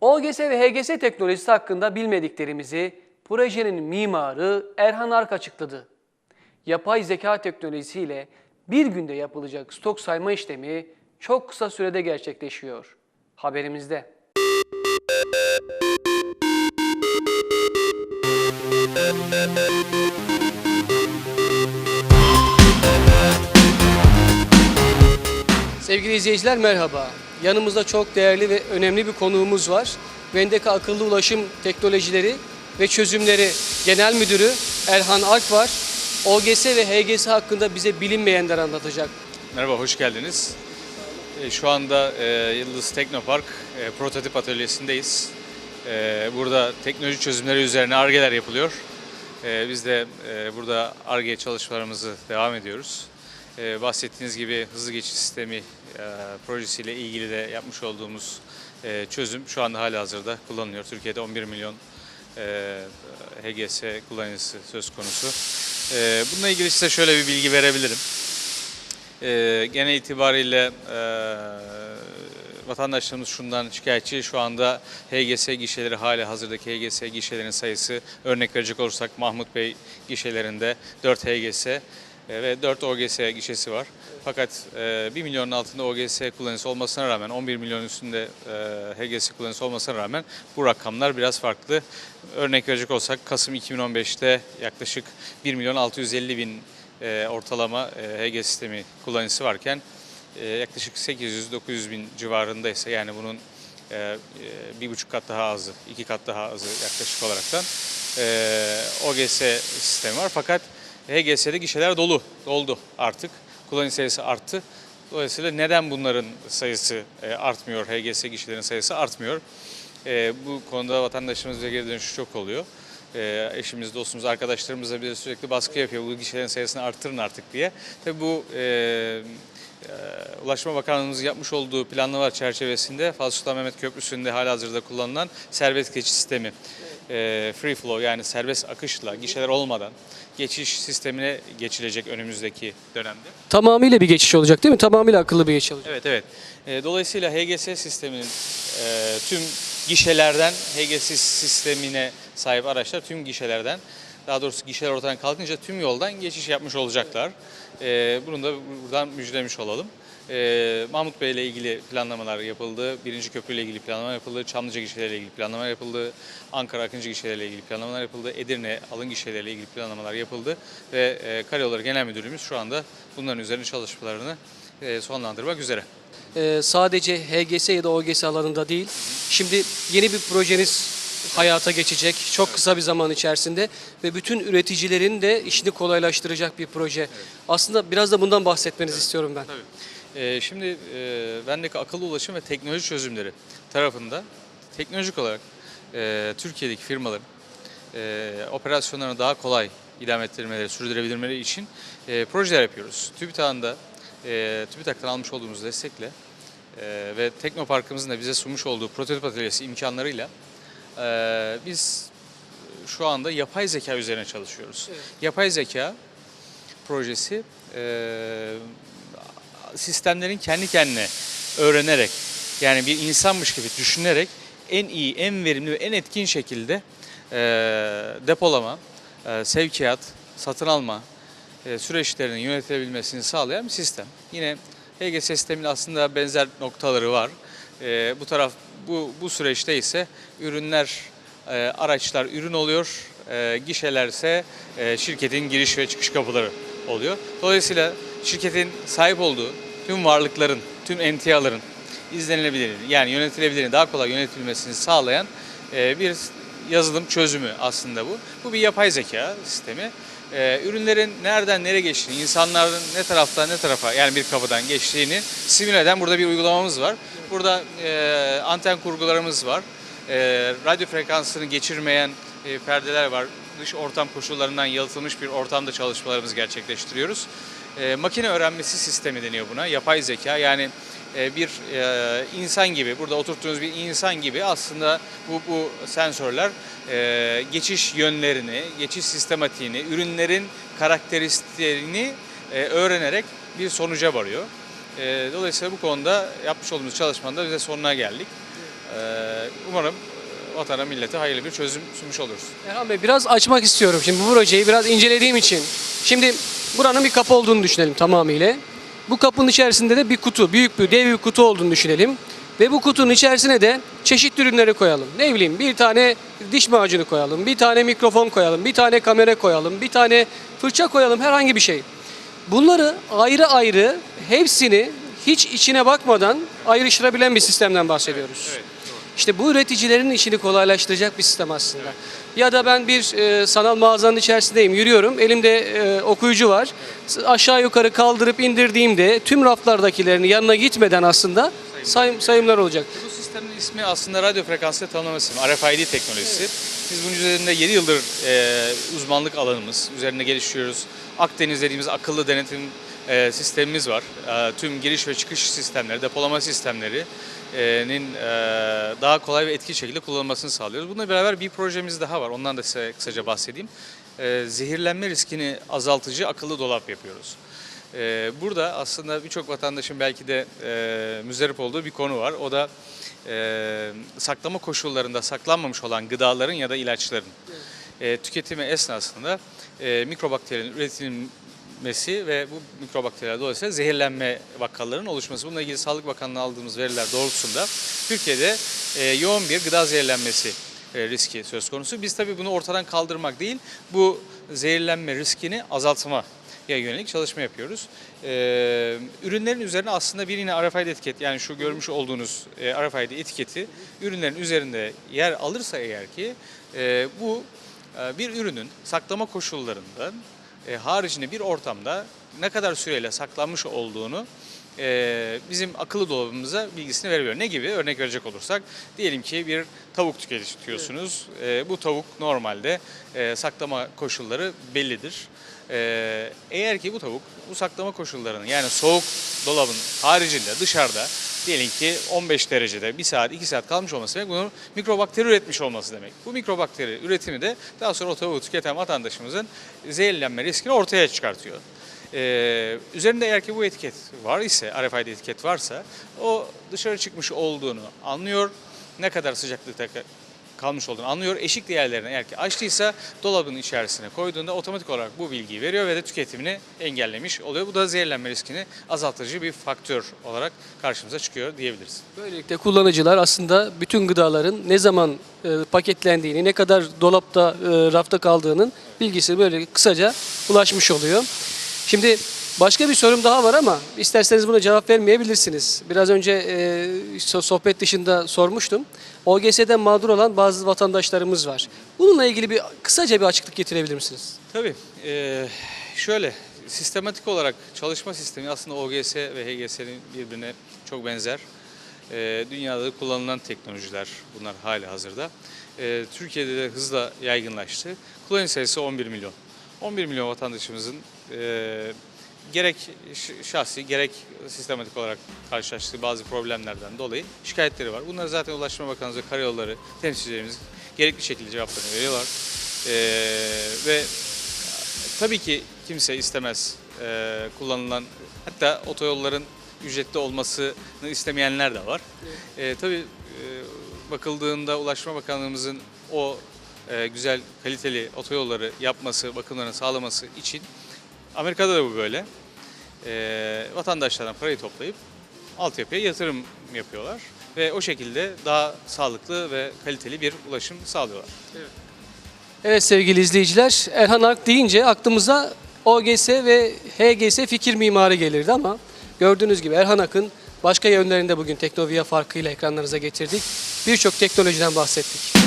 OGS ve HGS teknolojisi hakkında bilmediklerimizi projenin mimarı Erhan Ark açıkladı. Yapay zeka teknolojisiyle bir günde yapılacak stok sayma işlemi çok kısa sürede gerçekleşiyor. Haberimizde. Sevgili izleyiciler merhaba. Yanımızda çok değerli ve önemli bir konuğumuz var. Vendeka Akıllı Ulaşım Teknolojileri ve Çözümleri Genel Müdürü Erhan Alp var. OGS ve HGS hakkında bize bilinmeyenler anlatacak. Merhaba, hoş geldiniz. E, Şu anda e, Yıldız Teknopark e, prototip atölyesindeyiz. Burada teknoloji çözümleri üzerine argeler yapılıyor. Biz de burada arge çalışmalarımızı devam ediyoruz. E, Bahsettiğiniz gibi hızlı geçiş sistemi e, projesiyle ilgili de yapmış olduğumuz e, çözüm şu anda hala hazırda kullanılıyor. Türkiye'de 11 milyon e, HGS kullanıcısı söz konusu. Bununla ilgili size şöyle bir bilgi verebilirim. Ee, genel itibariyle vatandaşlarımız şundan şikayetçi. Şu anda HGS gişeleri hali hazırdaki HGS gişelerin sayısı örnek verecek olursak Mahmut Bey gişelerinde 4 HGS ve 4 OGS gişesi var. Fakat e, 1 milyonun altında OGS kullanıcısı olmasına rağmen 11 milyon üstünde e, HGS kullanıcısı olmasına rağmen bu rakamlar biraz farklı. Örnek verecek olsak Kasım 2015'te yaklaşık 1 milyon 650 bin e, ortalama e, HG sistemi kullanıcısı varken e, yaklaşık 800-900 bin civarındaysa yani bunun e, e, bir buçuk kat daha azı, iki kat daha azı yaklaşık olaraktan e, OGS sistemi var. Fakat HGS'de gişeler dolu, doldu artık. Kullanıcı sayısı arttı. Dolayısıyla neden bunların sayısı e, artmıyor, HGS gişelerin sayısı artmıyor? E, bu konuda vatandaşımız geri dönüşü çok oluyor. E, eşimiz, dostumuz, arkadaşlarımız da bize sürekli baskı yapıyor. Bu gişelerin sayısını arttırın artık diye. Tabii bu Ulaşma Bakanlığımızın yapmış olduğu planlamalar çerçevesinde Fatih Sultan Mehmet Köprüsü'nde halihazırda kullanılan serbest geçiş sistemi. E, free flow yani serbest akışla gişeler olmadan geçiş sistemine geçilecek önümüzdeki dönemde. Tamamıyla bir geçiş olacak değil mi? Tamamıyla akıllı bir geçiş olacak. Evet evet. E, dolayısıyla HGS sisteminin e, tüm gişelerden HGS sistemine sahip araçlar tüm gişelerden daha doğrusu gişeler ortadan kalkınca tüm yoldan geçiş yapmış olacaklar. E, bunu da buradan müjdelemiş olalım. E, Mahmut Bey ile ilgili planlamalar yapıldı. Birinci köprü ile ilgili planlama yapıldı. Çamlıca gişeleriyle ilgili planlama yapıldı. Ankara Akıncı gişeleriyle ilgili planlamalar yapıldı. Edirne alın gişeleriyle ilgili planlamalar yapıldı. Ve e, Karayolları Genel Müdürlüğümüz şu anda bunların üzerine çalışmalarını e, sonlandırmak üzere. Ee, sadece HGS ya da OGS alanında değil. Şimdi yeni bir projeniz hayata geçecek çok kısa bir zaman içerisinde ve bütün üreticilerin de işini kolaylaştıracak bir proje. Aslında biraz da bundan bahsetmenizi istiyorum ben. Ee, şimdi e, bendeki akıllı ulaşım ve teknoloji çözümleri tarafında teknolojik olarak e, Türkiye'deki firmaların e, operasyonlarını daha kolay idame ettirmeleri, sürdürebilmeleri için e, projeler yapıyoruz. TÜBİTAK'ın e, TÜBİTAK'tan almış olduğumuz destekle e, ve Teknopark'ımızın da bize sunmuş olduğu prototip atölyesi imkanlarıyla e, biz şu anda yapay zeka üzerine çalışıyoruz. Yapay zeka projesi e, sistemlerin kendi kendine öğrenerek yani bir insanmış gibi düşünerek en iyi, en verimli ve en etkin şekilde e, depolama, e, sevkiyat, satın alma e, süreçlerinin yönetilebilmesini sağlayan bir sistem. Yine HGS sistemin aslında benzer noktaları var. E, bu taraf bu bu süreçte ise ürünler, e, araçlar ürün oluyor, e, gişelerse e, şirketin giriş ve çıkış kapıları oluyor. Dolayısıyla şirketin sahip olduğu tüm varlıkların, tüm emtiaların izlenilebilirini yani yönetilebilirini daha kolay yönetilmesini sağlayan e, bir yazılım çözümü aslında bu. Bu bir yapay zeka sistemi. E, ürünlerin nereden nereye geçtiğini, insanların ne taraftan ne tarafa yani bir kapıdan geçtiğini simüle eden burada bir uygulamamız var. Burada e, anten kurgularımız var. E, radyo frekansını geçirmeyen e, perdeler var. Dış ortam koşullarından yalıtılmış bir ortamda çalışmalarımızı gerçekleştiriyoruz. E, makine öğrenmesi sistemi deniyor buna. Yapay zeka yani bir e, insan gibi, burada oturttuğunuz bir insan gibi aslında bu, bu sensörler e, geçiş yönlerini, geçiş sistematiğini, ürünlerin karakteristiklerini e, öğrenerek bir sonuca varıyor. E, dolayısıyla bu konuda yapmış olduğumuz çalışmanın da bize sonuna geldik. e, umarım vatana millete hayırlı bir çözüm sunmuş oluruz. Erhan Bey biraz açmak istiyorum şimdi bu projeyi biraz incelediğim için. Şimdi buranın bir kapı olduğunu düşünelim tamamıyla. Bu kapının içerisinde de bir kutu, büyük bir dev bir kutu olduğunu düşünelim. Ve bu kutunun içerisine de çeşitli ürünleri koyalım. Ne bileyim bir tane diş macunu koyalım, bir tane mikrofon koyalım, bir tane kamera koyalım, bir tane fırça koyalım herhangi bir şey. Bunları ayrı ayrı hepsini hiç içine bakmadan ayrıştırabilen bir sistemden bahsediyoruz. İşte bu üreticilerin işini kolaylaştıracak bir sistem aslında. Ya da ben bir e, sanal mağazanın içerisindeyim, yürüyorum. Elimde e, okuyucu var. Aşağı yukarı kaldırıp indirdiğimde tüm raflardakilerin yanına gitmeden aslında sayım, sayımlar olacak. Bu sistemin ismi aslında radyo frekanslı tanımlama sistemi, RFID teknolojisi. Biz bunun üzerinde 7 yıldır e, uzmanlık alanımız, üzerinde geliştiriyoruz. Akdeniz dediğimiz akıllı denetim e, sistemimiz var. E, tüm giriş ve çıkış sistemleri, depolama sistemlerinin e, daha kolay ve etkili şekilde kullanılmasını sağlıyoruz. Bununla beraber bir projemiz daha var, ondan da size kısaca bahsedeyim. E, zehirlenme riskini azaltıcı akıllı dolap yapıyoruz. Burada aslında birçok vatandaşın belki de e, müzdarip olduğu bir konu var. O da e, saklama koşullarında saklanmamış olan gıdaların ya da ilaçların e, tüketimi esnasında e, mikrobakterinin üretilmesi ve bu mikrobakteriler dolayısıyla zehirlenme vakalarının oluşması. Bununla ilgili Sağlık Bakanlığı'na aldığımız veriler doğrultusunda Türkiye'de e, yoğun bir gıda zehirlenmesi e, riski söz konusu. Biz tabii bunu ortadan kaldırmak değil, bu zehirlenme riskini azaltma yönelik çalışma yapıyoruz. Ee, ürünlerin üzerine aslında bir yine RFID etiket yani şu görmüş olduğunuz e, RFID etiketi ürünlerin üzerinde yer alırsa eğer ki e, bu e, bir ürünün saklama koşullarından e, haricinde bir ortamda ne kadar süreyle saklanmış olduğunu e, bizim akıllı dolabımıza bilgisini verebiliyor. Ne gibi? Örnek verecek olursak diyelim ki bir tavuk tüketiyorsunuz. E, bu tavuk normalde e, saklama koşulları bellidir. E, eğer ki bu tavuk bu saklama koşullarını yani soğuk dolabın haricinde dışarıda diyelim ki 15 derecede 1 saat 2 saat kalmış olması demek bunun mikrobakteri üretmiş olması demek. Bu mikrobakteri üretimi de daha sonra o tavuğu tüketen vatandaşımızın zehirlenme riskini ortaya çıkartıyor. Ee, üzerinde eğer ki bu etiket var ise, RFID etiket varsa o dışarı çıkmış olduğunu anlıyor. Ne kadar sıcaklıkta kalmış olduğunu anlıyor. Eşik değerlerini eğer ki açtıysa dolabın içerisine koyduğunda otomatik olarak bu bilgiyi veriyor ve de tüketimini engellemiş oluyor. Bu da zehirlenme riskini azaltıcı bir faktör olarak karşımıza çıkıyor diyebiliriz. Böylelikle kullanıcılar aslında bütün gıdaların ne zaman e, paketlendiğini, ne kadar dolapta, e, rafta kaldığının bilgisi böyle kısaca ulaşmış oluyor. Şimdi başka bir sorum daha var ama isterseniz buna cevap vermeyebilirsiniz. Biraz önce e, so- sohbet dışında sormuştum. OGS'den mağdur olan bazı vatandaşlarımız var. Bununla ilgili bir kısaca bir açıklık getirebilir misiniz? Tabii. eee, şöyle sistematik olarak çalışma sistemi aslında OGS ve HGS'nin birbirine çok benzer. Eee, dünyada kullanılan teknolojiler bunlar hali hazırda. Eee, Türkiye'de de hızla yaygınlaştı. Kullanıcı sayısı 11 milyon. 11 milyon vatandaşımızın eee, gerek şahsi gerek sistematik olarak karşılaştığı bazı problemlerden dolayı şikayetleri var. Bunları zaten Ulaştırma Bakanlığı ve Karayolları temsilcilerimiz gerekli şekilde cevaplarını veriyorlar. Eee, ve tabii ki kimse istemez eee, kullanılan hatta otoyolların ücretli olmasını istemeyenler de var. Eee tabii eee, bakıldığında Ulaştırma Bakanlığımızın o eee, güzel kaliteli otoyolları yapması, bakımlarını sağlaması için Amerika'da da bu böyle. Eee vatandaşlardan parayı toplayıp altyapıya yatırım yapıyorlar ve o şekilde daha sağlıklı ve kaliteli bir ulaşım sağlıyorlar. Evet sevgili izleyiciler, Erhan Ark deyince aklımıza OGS ve HGS fikir mimarı gelirdi ama gördüğünüz gibi Erhan Ak'ın başka yönlerinde bugün Teknovia farkıyla ekranlarınıza getirdik. Birçok teknolojiden bahsettik.